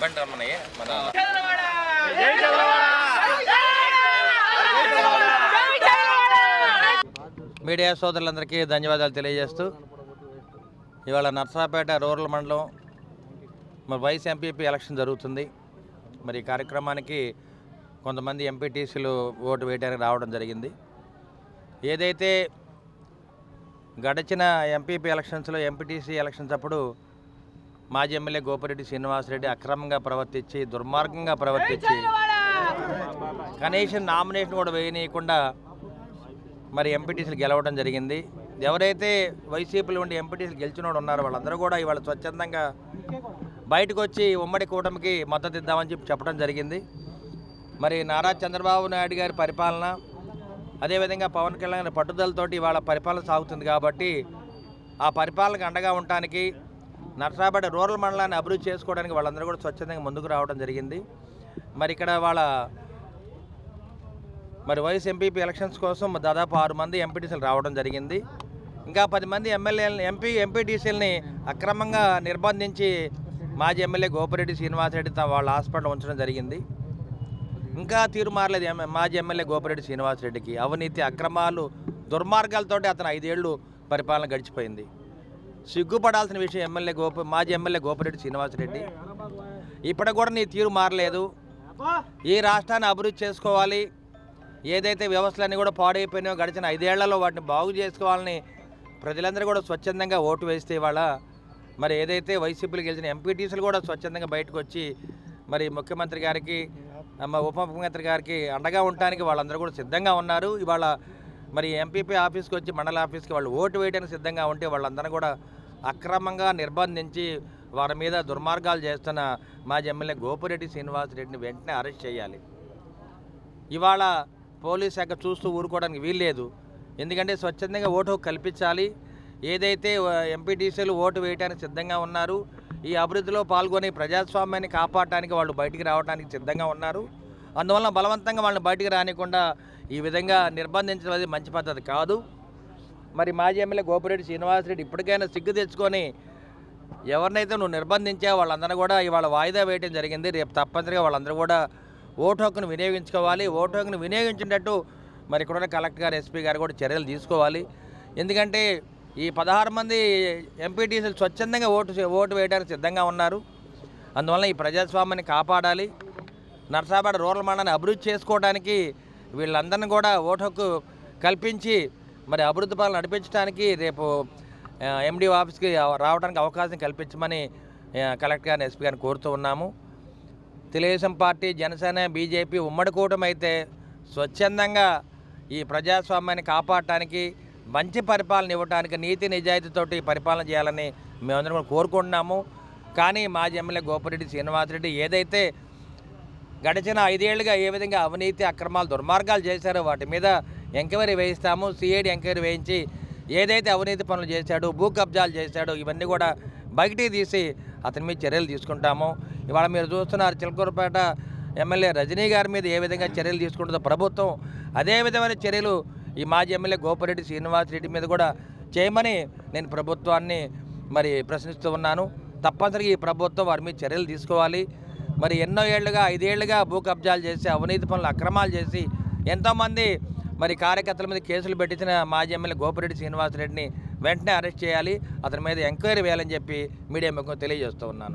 బండి రమ్మన్నయ్య మన మీడియా సోదరులందరికీ ధన్యవాదాలు తెలియజేస్తూ ఇవాళ నర్సరాపేట రూరల్ మండలం మరి వైస్ ఎంపీపీ ఎలక్షన్ జరుగుతుంది. మరి ఈ కార్యక్రమానికి కొంతమంది ఎంపీటీసీలు ఓటు వేయడానికి రావడం జరిగింది. ఏదైతే గడిచిన ఎంపీపీ ఎలక్షన్స్లో ఎంపీటీసీ ఎలక్షన్స్ అప్పుడు మాజీ ఎమ్మెల్యే గోపిరెడ్డి శ్రీనివాసరెడ్డి అక్రమంగా ప్రవర్తించి దుర్మార్గంగా ప్రవర్తించి కనీసం నామినేషన్ కూడా వేయనీయకుండా మరి ఎంపీటీసీలు గెలవడం జరిగింది. ఎవరైతే వైసీపీలో ఉండి ఎంపీటీసీలు గెలిచిన వాడు ఉన్నారో వాళ్ళందరూ కూడా ఇవాళ స్వచ్ఛందంగా బయటకు వచ్చి ఉమ్మడి కూటమికి మద్దతు ఇద్దామని చెప్పి చెప్పడం జరిగింది. మరి నారా చంద్రబాబు నాయుడు గారి పరిపాలన అదేవిధంగా పవన్ కళ్యాణ్ గారి పట్టుదలతోటి ఇవాళ పరిపాలన సాగుతుంది కాబట్టి ఆ పరిపాలనకు అండగా ఉండటానికి నర్సాపేట రూరల్ మండలాన్ని అభివృద్ధి చేసుకోవడానికి వాళ్ళందరూ కూడా స్వచ్ఛందంగా ముందుకు రావడం జరిగింది. మరి ఇక్కడ వాళ్ళ మరి వైఎస్ ఎంపీపీ ఎలక్షన్స్ కోసం దాదాపు ఆరు మంది ఎంపీటీసీలు రావడం జరిగింది. ఇంకా పది మంది ఎమ్మెల్యేలని ఎంపీ ఎంపీటీసీలని అక్రమంగా నిర్బంధించి మాజీ ఎమ్మెల్యే గోపిరెడ్డి శ్రీనివాసరెడ్డి వాళ్ళ హాస్పిటల్ ఉంచడం జరిగింది. ఇంకా తీరు మారలేదు మాజీ ఎమ్మెల్యే గోపిరెడ్డి శ్రీనివాసరెడ్డికి. అవినీతి అక్రమాలు దుర్మార్గాలతోటి అతను ఐదేళ్ళు పరిపాలన గడిచిపోయింది. సిగ్గుపడాల్సిన విషయం ఎమ్మెల్యే గోప మాజీ ఎమ్మెల్యే గోపిరెడ్డి శ్రీనివాసరెడ్డి. ఇప్పటికి కూడా నీ తీరు మారలేదు. ఈ రాష్ట్రాన్ని అభివృద్ధి చేసుకోవాలి. ఏదైతే వ్యవస్థలన్నీ కూడా పాడైపోయినాయో గడిచిన ఐదేళ్ళలో వాటిని బాగు చేసుకోవాలని ప్రజలందరూ కూడా స్వచ్ఛందంగా ఓటు వేస్తే ఇవాళ మరి ఏదైతే వైసీపీలు గెలిచిన ఎంపీటీసీలు కూడా స్వచ్ఛందంగా బయటకు వచ్చి మరి ముఖ్యమంత్రి గారికి మా ఉప ముఖ్యమంత్రి గారికి అండగా ఉండటానికి వాళ్ళందరూ కూడా సిద్ధంగా ఉన్నారు. ఇవాళ మరి ఎంపీపీ ఆఫీస్కి వచ్చి మండల ఆఫీస్కి వాళ్ళు ఓటు వేయడానికి సిద్ధంగా ఉంటే వాళ్ళందరూ కూడా అక్రమంగా నిర్బంధించి వారి మీద దుర్మార్గాలు చేస్తున్న మాజీ ఎమ్మెల్యే గోపిరెడ్డి శ్రీనివాసరెడ్డిని వెంటనే అరెస్ట్ చేయాలి. ఇవాళ పోలీస్ శాఖ చూస్తూ ఊరుకోవడానికి వీల్లేదు. ఎందుకంటే స్వచ్ఛందంగా ఓటు కల్పించాలి. ఏదైతే ఎంపీటీసీలు ఓటు వేయడానికి సిద్ధంగా ఉన్నారు ఈ అభివృద్ధిలో పాల్గొని ప్రజాస్వామ్యాన్ని కాపాడటానికి వాళ్ళు బయటికి రావడానికి సిద్ధంగా ఉన్నారు. అందువల్ల బలవంతంగా వాళ్ళని బయటికి రానికుండా ఈ విధంగా నిర్బంధించడం అనేది మంచి పద్ధతి కాదు. మరి మాజీ ఎమ్మెల్యే గోపిరెడ్డి శ్రీనివాసరెడ్డి ఇప్పటికైనా సిగ్గు తెచ్చుకొని ఎవరినైతే నువ్వు నిర్బంధించావో వాళ్ళందరూ కూడా ఇవాళ వాయిదా వేయడం జరిగింది. రేపు తప్పనిసరిగా వాళ్ళందరూ కూడా ఓటు హక్కును వినియోగించుకోవాలి. ఓటు హక్కును వినియోగించినట్టు మరి ఇక్కడ కలెక్టర్ గారు ఎస్పీ గారు కూడా చర్యలు తీసుకోవాలి. ఎందుకంటే ఈ పదహారు మంది ఎంపీటీసీలు స్వచ్ఛందంగా ఓటు ఓటు వేయడానికి సిద్ధంగా ఉన్నారు. అందువల్ల ఈ ప్రజాస్వామ్యాన్ని కాపాడాలి. నర్సాపేట రూరల్ మండలాన్ని అభివృద్ధి చేసుకోవడానికి వీళ్ళందరినీ కూడా ఓటు హక్కు కల్పించి మరి అభివృద్ధి పనులు నడిపించడానికి రేపు ఎండి ఆఫీస్కి రావడానికి అవకాశం కల్పించమని కలెక్టర్ గారిని ఎస్పీ గారిని కోరుతూ ఉన్నాము. తెలుగుదేశం పార్టీ జనసేన బీజేపీ ఉమ్మడి కూటమి అయితే స్వచ్ఛందంగా ఈ ప్రజాస్వామ్యాన్ని కాపాడటానికి మంచి పరిపాలన ఇవ్వడానికి నీతి నిజాయితీతోటి పరిపాలన చేయాలని మేమందరం కూడా కోరుకుంటున్నాము. కానీ మాజీ ఎమ్మెల్యే గోపిరెడ్డి శ్రీనివాసరెడ్డి ఏదైతే గడిచిన ఐదేళ్ళుగా ఏ విధంగా అవినీతి అక్రమాలు దుర్మార్గాలు చేశారో వాటి మీద ఎంక్వైరీ వేయిస్తాము. సిఐడి ఎంక్వైరీ వేయించి ఏదైతే అవినీతి పనులు చేశాడో భూ కబ్జాలు చేశాడో ఇవన్నీ కూడా బయటికి తీసి అతని మీద చర్యలు తీసుకుంటాము. ఇవాళ మీరు చూస్తున్నారు చిలకూరుపేట ఎమ్మెల్యే రజనీ గారి మీద ఏ విధంగా చర్యలు తీసుకుంటుందో ప్రభుత్వం. అదే విధమైన చర్యలు ఈ మాజీ ఎమ్మెల్యే గోపిరెడ్డి శ్రీనివాసరెడ్డి మీద కూడా చేయమని నేను ప్రభుత్వాన్ని మరి ప్రశ్నిస్తూ ఉన్నాను. తప్పనిసరిగా ఈ ప్రభుత్వం వారి మీద చర్యలు తీసుకోవాలి. మరి ఎన్నో ఏళ్ళుగా ఐదేళ్ళుగా భూ కబ్జాలు చేసి అవినీతి పనులు అక్రమాలు చేసి ఎంతోమంది మరి కార్యకర్తల మీద కేసులు పెట్టించిన మాజీ ఎమ్మెల్యే గోపిరెడ్డి శ్రీనివాసరెడ్డిని వెంటనే అరెస్ట్ చేయాలి. అతని మీద ఎంక్వైరీ వేయాలని చెప్పి మీడియా ముఖం తెలియజేస్తూ ఉన్నాను.